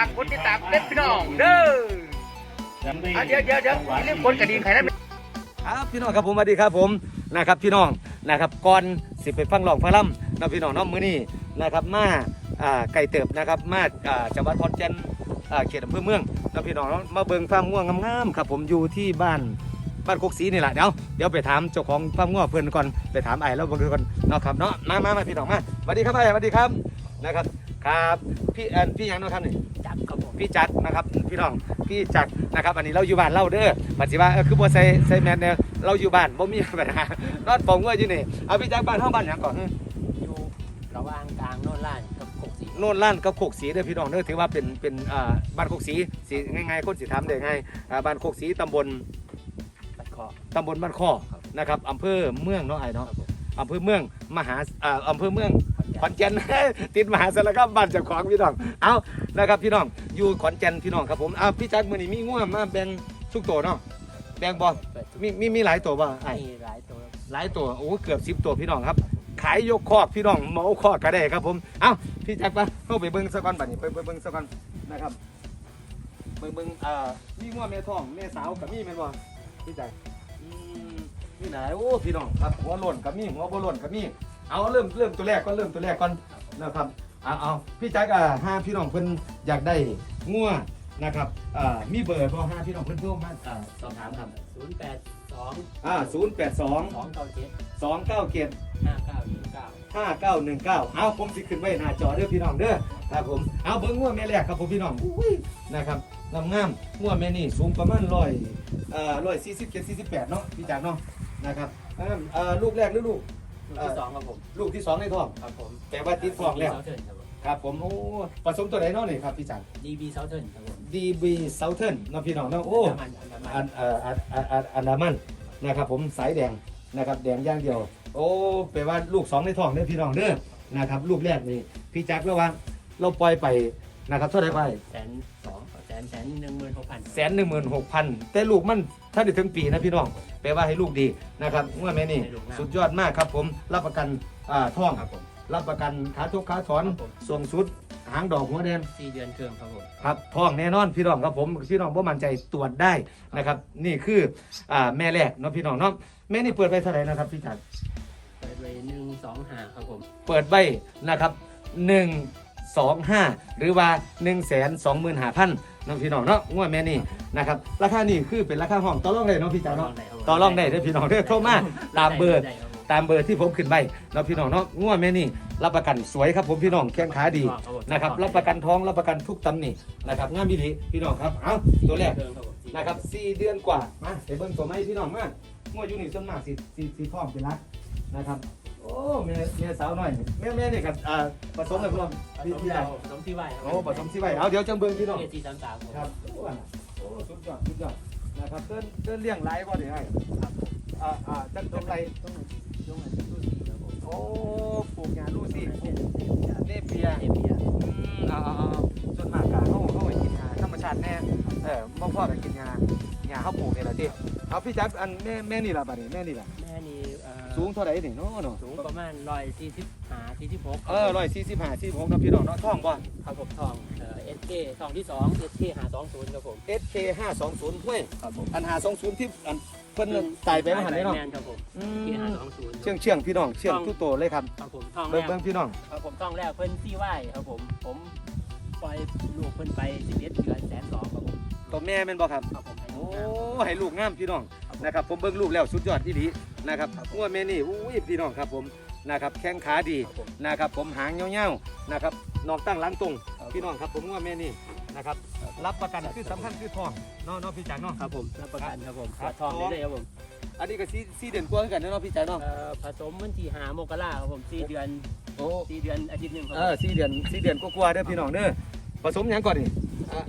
ากกดติดตามเด็ดพี่น้องเด้ออะเดี๋ยวเดี๋ยวเดี๋ยวอย่าลืมกดกระดิ่งใครนะครับพี่น้องครับผมสวัสดีครับผมนะครับพี่น้องนะครับก่อนสิไปฟังร้องฟังล่ำนะพี่น้องเน้องมื้อนี้นะครับมาอ่าไก่เติบนะครับมาอ่าจังหวัดขอนแก่นอ่าเขตอำเภอเมืองนะพี่น้องเนาะมาเบิ่งฟาร์มง่วงงามๆครับผมอยู่ที่บ้านบ้านโคกศรีนี่แหละเดี๋ยวเดี๋ยวไปถามเจ้าของฟาร์มง่วงเพื่อนก่อนไปถามไอ้แล้วเบิ่งก่อนเนาะครับเนาะมามามาพี่น้องมาสวัสดีครับไอ้สวัสดีครับนะครับครับพี่แอนพี่หยังเนาะครับนี่จับครับผม พี่จัดนะครับพี่น้องพี่จัดนะครับ อันนี้เราอยู่บ้านเราเด้อปัจจุบันเออคือบ่ใส่ใส่แมสเนี่ยเราอยู่บ้านบ่มีปัญหานอนฟองว่าอยู่นี่เอาพี่จัดบ้านเฮาบ้านหยังก่อนอยู่ระหว่างกลางโน่นล้านกับกกสีโน่นล้านกับโคกสีเด้อพี่น้องเด้อถือว่าเป็นเป็นอ่าบ้านโคกสีสีง่ายๆคนสิถามได้ง่ายอ่าบ้านโคกสีตำบลตัดคอตำบลบ้านข้อนะครับอำเภอเมืองเนาะไอ้คเนาะรับผมอำเภอเมืองมหาอ่าอำเภอเมืองขอนแก่นติดมหาสารคามบ้านเจ้าของพี่น้อง เอา นะครับพี่น้องอยู่ขอนแก่นพี่น้องครับผมเอาพี่จักรมือนี้มีง่วงมาแบ่งทุกตัวเนาะแบ่งบ่เปิดทุกมีมีมีหลายตัวบ่ไอ้มีหลายตัวหลายตัวโอ้เกือบสิบตัวพี่น้องครับ ขายยกคอกพี่น้องเหมาคอกก็ได้ครับผมเอาพี่จักรปะเข้าไปเบิ้งสักก่อนบัดนี้ไปไปเบิ้งสักก่อนนะครับเบิ้งเบิ้งเอ่อมีง่วงแม่ท้องแม่สาวกับมีแม่นบ่พี่จักรอืมนี่ไหนโอ้พี่น้องครับหัวหล่นกับมีหัวบ่หล่นกับมีเอาเริ่มเริ่มตัวแรกก็เริ่มตัวแรกก่อนนะครับ เอาเอาพี่แจ๊กอะห้าพี่น้องเพิ่นอยากได้งัวนะครับอ่ามีเบอร์พอห้าพี่น้องเพิ่นโทรมาอ่าสอบถามครับศูนย์แปดสองอ่าศูนย์แปดสองสองเก้าเจ็ดสองเก้าเจ็ดห้าเก้าหนึ่งเก้าห้าเก้าหนึ่งเก้าเอาผมสิขึ้นไว้หน้าจอเด้อพี่น้องเด้อครับผมเอาเบิ้งงัวแม่แรกครับผมพี่น้องอุ้ยนะครับงามงามๆงัวแม่นี่สูงประมาณร้อยเอ่อร้อยสี่สิบเจ็ดสี่สิบแปดเนาะพี่จักรเนาะนะครับอ่าเอ่อลูกแรกหรือลูก ลูกที่สองครับผมลูกที่สองในท้อง ครับผมแต่ว่าติดท้องแล้วเซาเทิร์นครับผม ครับผมโอ้ผสมตัวไหนเนาะนี่ครับพี่จันดีบีเซาเทิร์นครับผม DB Southern เนาะพี่น้องเนาะโอ้น้ำมันอันน้ำมันอันเอ่ออันอันอันอันดามันนะครับผมสายแดงนะครับแดงอย่างเดียว โอ้แปลว่าลูกสองในท้องเด้อพี่น้องเด้อนะครับลูกแรกนี่พี่จักรแล้วว่าเราปล่อยไปนะครับเท่าไหร่ไปแสนสองแสนแสนหนึ่งหมื่นหกพันแสนหนึ่งหมื่นหกพันแต่ลูกมัน ถ้าได้ถึงปีนะพี่น้องแปลว่าให้ลูกดีนะครับเมื่อแม่นี่สุดยอดมากครับผมรับประกันอ่าท้องครับผมรับประกันขาทุกขาถอนครับผม ส่งสุดหางดอกหัวแดง สี่เดือนเครื่องครับผม ครับท้องแน่นอนพี่น้องครับผมพี่น้องบ่มั่นใจตรวจได้นะครับ นี่คืออ่าแม่แรกเนาะพี่น้องเนาะแม่นี่เปิดไปเท่าไหร่นะครับพี่จันเปิดไว้หนึ่งสองห้าครับผม เปิดใบนะครับหนึ่งสองห้าหรือว่า1นึ่งแสนสองหมื่ นห้าพันน้องพี่น้องเนาะงวดแม่นี่นะครับราคานี่คือเป็นราคาห้องต่อรองได้เนาะพี่จันเนาะต่อรองได้เด้อพี่น้องเด้อโทรมาตามเบอร์ได้คบผมตามเบอร์ที่ผมขึ้นไปเนาะพี่น้องเนาะงวดแม่นี่รับประกันสวยครับผมพี่น้องแข้งขาดีนะครับรับประกันท้องรับประกันทุกตำหนินะครับงานวิธีพี่น้องครับเอาตัวแรกนะครับสี่เดือนกว่ามาไปเบิ้งตัวไม้พี่น้องมางัวอยู่นี่ส่วนมากสีสีสีทองเป็นหลักนะครับ โอ้แม่แม่สาวหน่อยแม่แม่นี่ครับอ่าผสมเลยพี่น้องผพี่สมพี่ที่ได้ผสมที่ไหวโอ้ผสมสิไว้เอาเดี๋ยวจังเบิ้งพี่น้องเอสี่สามสามครับโอ้อะโอ้สุดยอดสุดยอดนะครับเต้นเต้นเลี้ยงไรบ่ได้ไงอ่าอ่าจังจังไรต้องต้องอันนี้รุ่นสี่ครับผมโอ้ปลูกงานลูกสิเนเนเปียเปียอืมเอาเอาเอาส่วนมากกะเขาเขาไปกินงาธรรมชาติแน่เออบ่พ่อไปกินงางาเขาปลูกนี่แหละที่เอาพี่จับอันแม่แม่นี่ล่ะบัดนี้แม่นี่ล่ะแม่นี่เอ่อ สูงเท่าไหร่นี่เนาะเนาะสูงประมาณร้อยสี่สิบห้าสี่สิบหกเออร้อยสี่สิบห้าสี่หกเนาะพี่น้องเนาะท่องบ่ครับผมทองเอ่อเอสเคทองที่สองเอสเคหาสองศูนย์ครับผม SK ห้าสองศูนย์ห้วยครับผมอันหาสองศูนย์ที่อันเพิ่นตายไปมาหันนี่เนาะแมนครับผมอืเคหามสองศูนย์เชื่องเชื่องพี่น้องเชื่องทุกโตเลยครับครับผมทองแรเบิ่งกเบิ่งพี่น้องครับผมทองแรกเพิ่นซี่ไหวครับผมผมปล่อยลูกเพิ่นไปสิบเอ็ดเดือนแสนสองครับผมตัวแม่แม่นบ่ครับครับผมให้โอ้ลูกนะให้ลูกงามพี่น้องนะครับผมเบิ่งลูกแล้วสุดยอดที่ดี นะครับงัวแม่นี่อุ้ยพี่น้องครับผมนะครับแข้งขาดีครับผมนะครับผมหางเงี้ยวๆนะครับนอกตั้งหล้างตรงพี่น้องครับผมงัวแม่นี่นะครับรับประกันคือสำคัญคือทองเนาะเนาะพี่จันเนาะ ครับผมรับประกันครับผมครับ ทองได้เลยครับผมอันนี้ก็สี่สี่เดือนกว่าคือกันเนาะพี่จันเนาะ เอ่อผสมวันที่หามกราครับผมสี่เดือนโอ้สี่เดือนอาทิตย์หนึ่งครัเออสี่เดือนสี่เดือนกว่าๆเด้อพี่น้องเด้อผสมหยังก่อนนี่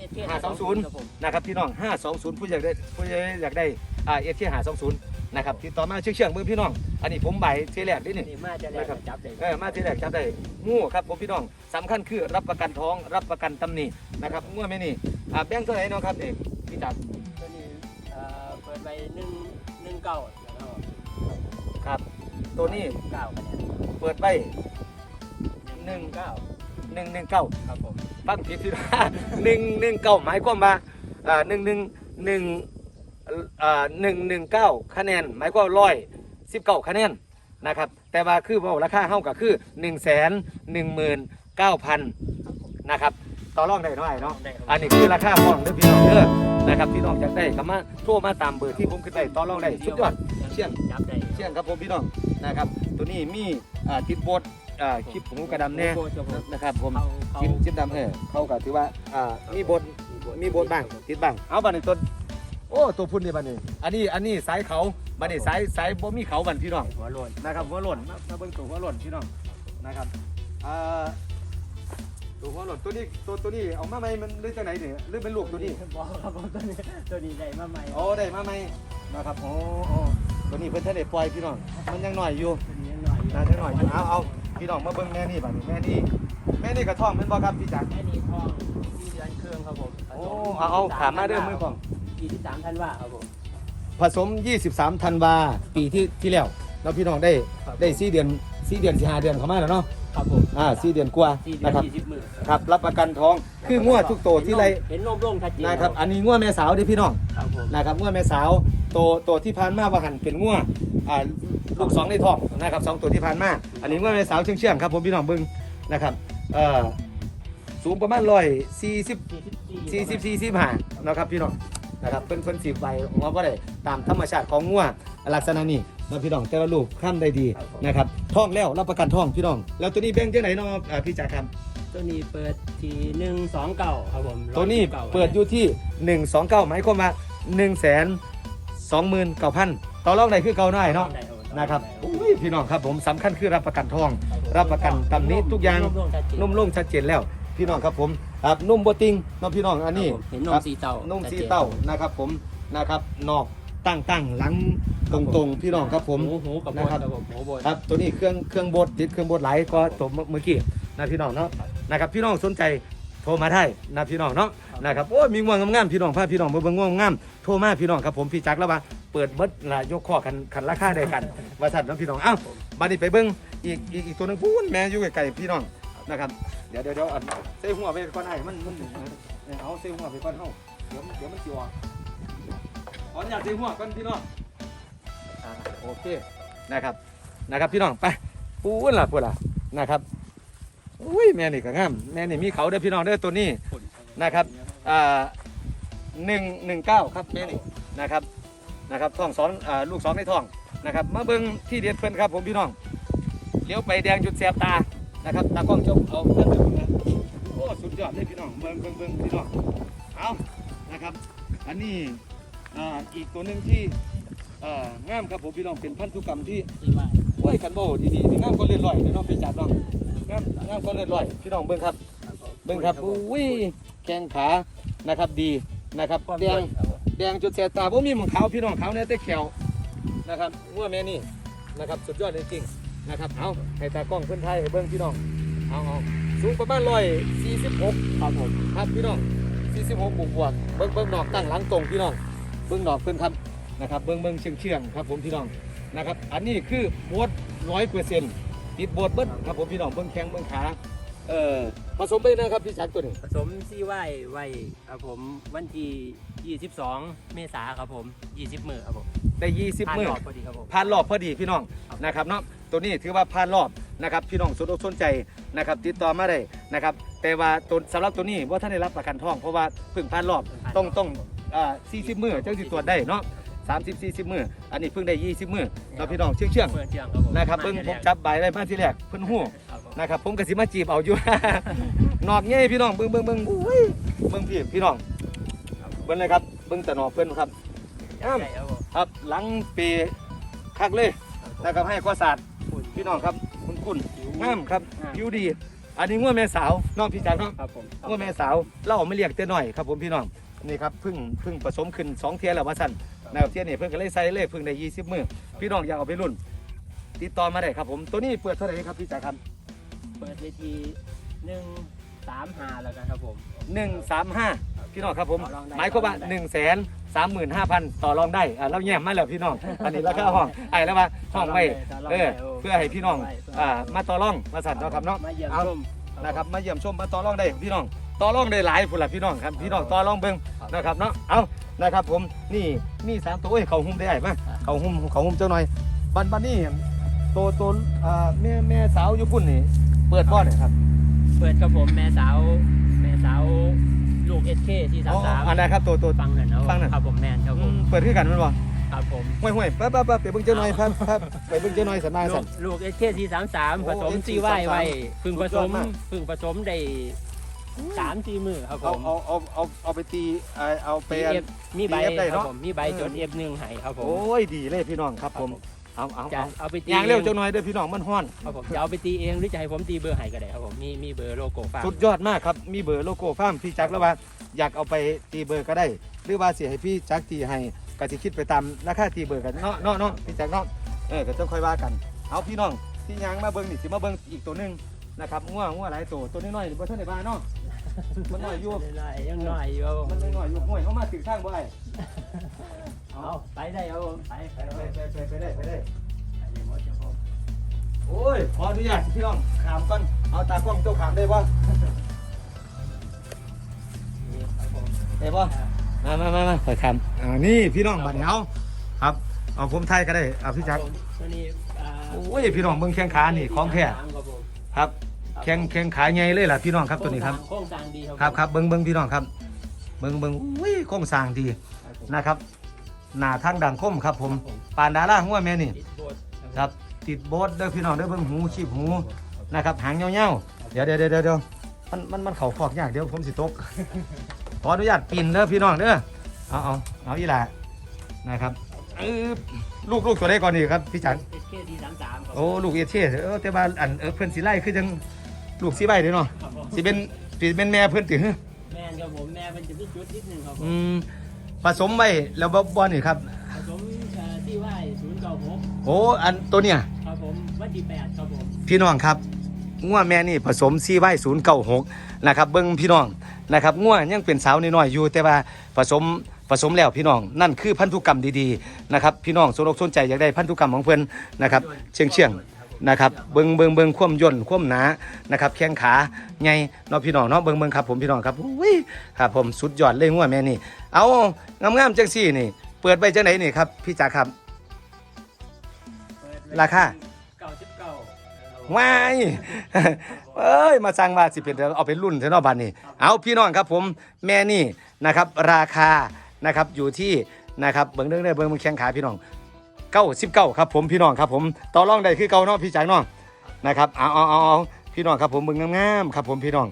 SK ห้าสองศูนย์ ครับผมนะครับพี่น้องห้าสองศูนย์ผู้อยากได้ผู้อยากได้อ่าเอฟทีห้าสองศู นย์นะครับติดต่อมาเชื่องเชื่องๆเบิ่งพี่น้อง อันนี้ผมใบเทแรกนี่นี่นี่มาจะแรกจับเลยเออมาเทแรกจับได้งูครับผมพี่น้องสำคัญคือรับประกันท้องรับประกันตำหนินะครับงูไม่นี่อ่าแบงค์เท่าไหร่เนาะครับเอกพี่จัดตัวนี้เอ่อเปิดไปหนึ่งหนึ่งเก้าแล้วก็ครับ ตัวนี้เก้าคะแนนเปิดไปหนึ่งเก้าหนึ่งหนึ่งเก้าครับผมฟังผิดพี่น้องหนึ่งหนึ่งเก้าหมายความว่าอ่าหนึ่งหนึ่งหนึ่งอ่า หนึ่งหนึ่งเก้าคะแนนหมายความร้อยสิบเก้าคะแนนนะครับแต่ว่าคือเว่าราคาเท่ากับคือหนึ่งแสนหนึ่งหมื่นเก้าพันนะครับต่อรองได้เท่าไหร่เนาะได้ครับอันนี้คือราคาห้องเด้อพี่น้องเด้อนะครับพี่น้องอยากได้ก็มาโทรมาตามเบอร์ที่ผมขึ้นได้ต่อรองได้สุดยอดเชี่ยงจับได้เช่นครับผมพี่น้องนะครับ ตัวนี้มีอ่าทิดโบดอ่าคลิปหูกระดำแน่โบจะโบนะครับผมเขาเขาชิ้นชิ้นดำเออเขาก็ถือว่าอ่ามีบดมีบดบ้างติดบ้างเอาบันนี้ต้น โอ้ตัวพุ่นนี่บันนี้ อันนี้อันนี้สายเขาบันนี้สายสายบ่มีเขาบันพี่น้องหัวโลนนะครับหัวหล่นมามาเบิ่งตัวหัวหล่นพี่น้องนะครับอ่าตัวหัวหล่นตัวนี้ตัวตัวนี้เอามาไหมมันหรือจังไหนเนี่ยหรือเป็นลูกตัวนี้บอกครับผมตัวนี้ตัวนี้ได้มาใหม่โอ้ได้มาไหมนะครับโอ้โอ้ตัวนี้เพิ่นท่านได้ปล่อยพี่น้องมันยังน้อยอยู่ตัวนี้ยังหน่อยอยู่นะจังหน่อยอยู่เอาเอาพี่น้องมาเบิ่งแม่นี่บัดนี้แม่นี่แม่นี่กระท่อมเป็นบ่ครับพี่จักรแม่นี่ทองที่เดือนเครื่องครับผมโอ้เอาเอาขามาเด้อมือของ ปีที่สามธันวาครับผม ผสม 23 ธันวาปีที่ที่แล้วแล้วพี่น้องได้ครับ ได้4เดือน4เดือนสิ5เดือนเข้ามาแล้วเนาะครับผมอ่า4เดือนกว่าสี่เดือนะนครับ ยี่สิบหมื่นครับ รับประกันท้องคืองัวทุกตัวที่ไรเห็นนมร่วงชัดเจนนะครับ อันนี้งัวแม่สาวเด้อพี่น้องครับผมนะครับงัวแม่สาวตัวตัวที่ผ่านมาว่าหันเป็นงัวอ่าลูกสองในท้องนะครับสองตัวที่ผ่านมาอันนี้งัวแม่สาวเชื่องเชื่องๆครับผมพี่น้องเบิ่งนะครับเอ่อสูงประมาณ140สี่สิบ สี่สิบสี่สิบห้านะครับพี่น้อง นะครับเพิ่นเพิ่นสิบใบหัวบ่ได้ตามธรรมชาติของงัวลักษณะนี้นะพี่น้องแต่ละลูกข้ามได้ดีนะครับท้องแล้วรับประกันท้องพี่น้อง แล้วตัวนี้แบ่งจังไหนเนาะอ่าพี่จ๋าครับ ตัวนี้เปิดที่หนึ่งสองเก้าครับผมตัวนี้129เปิดอยู่ที่ 129หมายความว่า1 2 9 0 0 0ต่อรองได้คือเก่าหน่อยเนาะได้ผมนะครับอุ้ยพี่น้องครับผมสำคัญคือรับประกันท้อง รับประกันตำหนี้ทุกอย่าง นุ่มร่วงชัดเจนนุ่มลงชัดเจนแล้ว พี่น้องครับผม ครับนุ่มบ่ติงเนาะพี่น้องอันนี้ครับผมเห็นนครัมบสีเต้านุ่มชัดสีจนเต้านะครับผมนะครับนอกตั้งตั้งหลังตรงตรงๆพี่น้องครับผมหูหูกับโบนะนครับ ครับผมหูโบน ครับตัวนี้เครื่องเครื่องบดติดเครื่องบดไหลก็ตัวเมื่อกี้นะพี่น้องเนาะนะครับพี่น้องสนใจโทรมาได้นะพี่น้องเนาะนะครับโอ้ยมีง่วงงามๆพี่น้องพาพี่น้องมาเบิ่งง่วงงามโทรมาพี่น้องครับผมพี่จักรแล้วว่าเปิดเบิดละยกข้อกันคันราคาได้กันว่าสั่นเนาะพี่น้องเอ้าบัดนี้ไปเบิ่งอีกอีกอีกตัวหนึงพูนแม่อยู่ไกลๆพี่น้อง นะครับ เดี๋ยวเดี๋ยวเดี๋ยวอันใส่หัวไปก่อนไอ้มันมันเอาใส่หัวไปก่อนเฮาเดี๋ยวมันเดี๋ยวมันสิออกขออนุญาตใส่หัวก่อนพี่น้องอ่าโอเคนะครับนะครับพี่น้องไปปูนล่ะปูนล่ะนะครับอุ้ยแม่นี่ก็งามแม่นี่มีเขาเด้อพี่น้องเด้อตัวนี้นะครับอ่าหนึ่งหนึ่งเก้าครับแม่นี่นะครับนะครับท้องสองอ่าลูกสองในท้องนะครับมาเบิ้งที่เด็ดเพิ่นครับผมพี่น้องเลี้ยวไปแดงจุดแสบตา นะครับตากล้องจมเอาเพื่อนไปเบิ่งนะโอ้สุดยอดเลยพี่น้องเบิ้งเบิ้งเบิ้งพี่น้องเอานะครับอันนี้อ่าอีกตัวหนึ่งที่เอ่องามครับผมพี่น้องเป็นพันธุกรรมที่ที่ว่าโอ้ยกันโบดีดีๆงามก็เลื่อนลอยเนาะพี่จับเนาะงามงามก็เลื่อนลอยพี่น้องเบิ่งครับเบิ่งครับอุ้ยแข้งขานะครับดีนะครับความแดสวงยครับผมแดงจุดแสบตาบ่มีหมองขาวพี่น้องขาวเนี่ยแต่แขวนะครับงัวแม่นี่นะครับสุดยอดจริงๆ นะครับเอาให้ตากล้องเพิ่นไทยให้เบิ่งพี่น้องเอาเอาสูงประมาณร้อยสี่สิบหกครับผมครับพี่น้องสี่สิบหกบวกบวกเบิ่งเบิ่งดอกตั้งหลังตรงพี่น้องเบิ่งดอกเพิ่นครับนะครับเบิ่งเบิ่งเชียงเชียงๆครับผมพี่น้องนะครับอันนี้คือโบดร้อยเปอร์เซ็นต์ติดโบดเบิ้ครับผมพี่น้องเบิ้งแข้งเบิ้งขาเอ่อผสมไปนะครับพี่ชักตัวนี้ผสมซีไว้ไว้ครับผมวันที่22 เมษาครับผม 20 มื้อครับผมได้ยี่สิบผ่านมือรอบพอดีครับผมผ่านรอบพอดีพี่น้องครับนะครับเนาะ ตัวนี้ถือว่าผ่านรอบนะครับพี่น้องสนอกสนใจนะครับติดต่อมาได้นะครับแต่ว่าตัวสำหรับตัวนี้ว่าท่านได้รับประกันท้องเพราะว่าเพิ่งผ่านรอบต้องต้องอ่าสี่สิบมือจังสิตรวจได้เนาะสามสิบสี่สิบมืออันนี้เพิ่งได้ยี่สิบมือเราพี่น้องเชื่องเชื่องเมื่อเที่ยงครับผมนะครับเบิ้งผมจับใบได้มาที่แรกเพิ่นหู้นะครับผมก็สิมาจีบเอาอยู่ นอกเงี้ยพี่น้องเบิ่งเบิ่งเบิ่งอุ้ยเบิ่งพี่พี่น้องเบิ่งเลยครับเบิ่งแต่นอกเพิ่นครับครับผมครับหลังปีคักเลยนะครับให้ข้อศาสตร์ พี่น้องครับคุณคุณงามครับผิวดี อันนี้งัวแม่สาวน้องพี่จักรเนาะครับผมงัวแม่สาวเราเอามาเลี้ยงแต่น้อยครับผมพี่น้องนี่ครับเพิ่งเพิ่งผสมขึ้นสองเทียแล้วว่าสั่นนะครับเทียนี่เพิ่งก็เลยใส่เลยเพิ่งได้20 มื้อพี่น้องอยากเอาไปรุ่น ติดต่อมาได้ครับผมตัวนี้เปิดเท่าไหร่ครับพี่จักรครับเปิดเวทีหนึ่งสามห้าแล้วกันครับผมหนึ่งสามห้า พี่น้องครับผมต่อรองได้หมายความว่าหนึ่งแสนสามหมื่นห้าพันต่อรองได้อ่าเราแย้มมาแล้วพี่น้อง อันนี้ราคาห้องไอ้แล้วว่าห้องไว้เออเพื่อให้พี่น้องอ่ามาต่อรองมาสั่นเนาะครับเนาะมาเยี่ยมเอาชมนะครับมาเยี่ยมชมมาต่อรองได้พี่น้องต่อรองได้หลายพุ่นล่ะพี่น้องครับพี่น้องต่อรองเบิ่งนะครับเนาะเอานะครับผมนี่นี่สามตัวโอ้ยเขาหุ้มได้ไหมเขาหุ้มเขาหุ้มเจ้าหน่อยบันบันนี่ตัวตัวอ่าแม่แม่สาวอยู่พุ่นนี่เปิดบ่เนี่ยครับ เปิดครับผมแม่สาวแม่สาว ลูกเอสเคที่สามอ๋อสามอันไหนครับตัวตัวฟังหน่อยนะฟังหน่อยครับผมแมนครับผอืมมเปิดคือกันแมันบ่ครับผมห่วยห่วยๆไปไปไปไปเบิ่งเจ้าหน่อยครับครับไปเบิ่งเจ้าหน่อยสันมาลูสักนลูกเอสเคที่สามสามโอ้ผสม SK ซีไว้ไว้เพึ่งผสมสุดยอดมากเพึ่งผสมได้สามสี่มือครับผเอามเอาเอาเอาเอาไปตีเอาเอาไปมีอันเอฟมีใบ TF ได้คเนรับอะผมมีใบจนเอฟหนึ่งให้ครับผมโอ้ยดีเลยพี่น้องครับผม เอาเอาจะเอาเอาไปตียางเร็วเจ้าหน่อยเด้อพี่น้องมันฮ้อน ครับผมจะเอาไปตีเองหรือจะให้ผมตีเบอร์ให้ก็ได้ครับผมมีมีเบอร์โลโก้ฝากสุดยอดมากครับ มีเบอร์โลโก้ฟาร์มพี่จักรแล้วว่าอยากเอาไปตีเบอร์ก็ได้ หรือว่าเสียให้พี่จักรตีให้ก็สิคิดไปตามราคาตีเบอร์กันเนาะเนาะเนาะพี่จักรเนาะเออก็ต้องค่อยว่ากัน เอาพี่น้องที่ยางมาเบิ่งนี่สิมาเบิ่งอีกตัวหนึงนะครับงัวงัวหลายตัวตัวน้อยๆนี่บ่ทันได้บ้าเนาะมันน้อยอยู่น้อยๆยังน้อยอยู่ครับผมมันน้อยๆอยู่ห้วยเขามาถึงทางบ่ไอ้ เอาไปได้ครับผมไปไปไปไปไปไปได้ไปได้ไปเลยหมดครับผมโอ้ยขออนุญาตพี่น้องขามก่อนเอาตากล้องเจ้าขามได้บ่นี่ครับผมได้บ่มามามามาขอขามอ่านี่พี่น้องบัดนี้เอาครับเอาผมไทยก็ได้เอาพี่จักรโอ้ยพี่น้องเบิ่งแข้งขานี่ของแท้ครับผมครับแข้งแข้งขาใหญ่เลยล่ะพี่น้องครับตัวนี้ครับโค้งสร้างดีครับครับครับเบิ่งเบิ่งพี่น้องครับ เบิ่งเบิ่งอุ้ยโครงสางดีนะครับ หน้าทางดังคมครับ ผมปานดาราหัวแม่นี่ติดโบสถ์ครับติดโบสเด้อพี่น้องเด้อเบิ่งหูชีพหูนะครับหางเงี้ยวๆเดี๋ยวเดี๋ยวเดี๋ยวเดี๋ยวมันมันมันเข่าฟอกยากเดี๋ยวผมสิตกขออนุญาตปีนเด้อพี่น้องเด้อเอาเอาเอาอีหล่ะนะครับเออลูกลูกตัวใดก่อนนี่ครับพี่จันเอสเคดีสามสามครับโอ้ลูกเอเช่เออแต่ว่าอันเออเพื่อนสีไล่คือจังลูกสีใบเด้อเนาะครับผมสิเป็นสิเป็นแม่เพื่อนติแม่นครับผมแม่มันจะมีจุดนิดนึงครับผมอืม ผสมไว้แล้วบ่บ่นี่ครับ ผสมเอ่อที่ไหว้ศูนย์เก้าหกโอ้อันตัวเนี่ย ครับผมวันที่แปดครับผมพี่น้องครับงัวแม่นี่ผสมซีไว้ศูนย์เก้าหกนะครับเบิ้งพี่น้องนะครับงัวยังเป็นสาวน้อยๆอยู่ แต่ว่าผสมผสมแล้วพี่น้อง นั่นคือพันธุกรรมดีๆนะครับพี่น้องสนอกสนใจอยากได้พันธุกรรมของเพิ่นนะครับเชียงเชียงๆ นะครับเบิ้งเบิ้งเบิ้งคว่ำย่นคว่ำหนานะครับแข้งขาไงเนาะพี่น้องเนาะเบิ้งเบิ้งครับผมพี่น้องครับอุ้ยครับผมสุดยอดเลยงัวแม่นี่ เอางามๆจังซี่นี่ เปิดไปจังไหนนี่ครับพี่จ๋าครับเปิดราคาเก้าสิบเก้าว้ายเอ้ยมาสั่งว่าสิเป็นเอาเป็นรุ่นเทนอบันนี่เอาพี่น้องครับผมแม่นี่นะครับราคานะครับอยู่ที่นะครับเบิ้งเรื่องได้เบิ้งมึงแข้งขาพี่น้อง เก้าสิบเก้าครับผมพี่น้องครับผมต่อรองได้คือเก่าเนาะพี่จ๋าเนาะนะครับเอาเอาเอาเอาพี่น้องครับผมเบิ้งงามๆครับผมพี่น้อง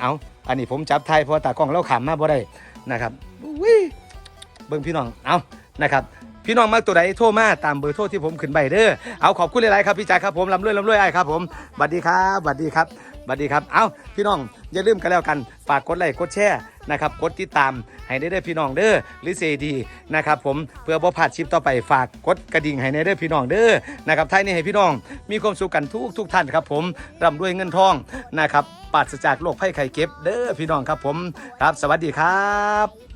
เอาอันนี้ผมจับไทยเพราะตากล้องเราขำมาบ่ได้นะครับวิเบิ้งพี่น้องเอานะครับพี่น้องมากตัวใดโทรมาตามเบอร์โทรที่ผมขึ้นใบเด้อเอาขอบคุณหลายๆครับพี่จ๋าครับผมลำรวยลำรวยไอ้ครับผมสวัสดีครับสวัสดีครับ วัสดีครับเอาพี่น้องอย่าลืมกันแล้วกันฝากกดไลค์กดแชร์นะครับกดติดตามให้ได้เด้อพี่น้องเด้อหรือเซดีนะครับผมเพื่อบ่พลาดชิปต่อไปฝากกดกระดิ่งให้ในเด้อพี่น้องเด้อนะครับท้ายนี้ให้พี่น้อง มีความสุขกันทุกทุกท่านครับ ผมร่ำรวยเงินทองนะครับปราศจากโรคภัยไข้เก็บเด้อพี่น้องครับผมครับ สวัสดีครับ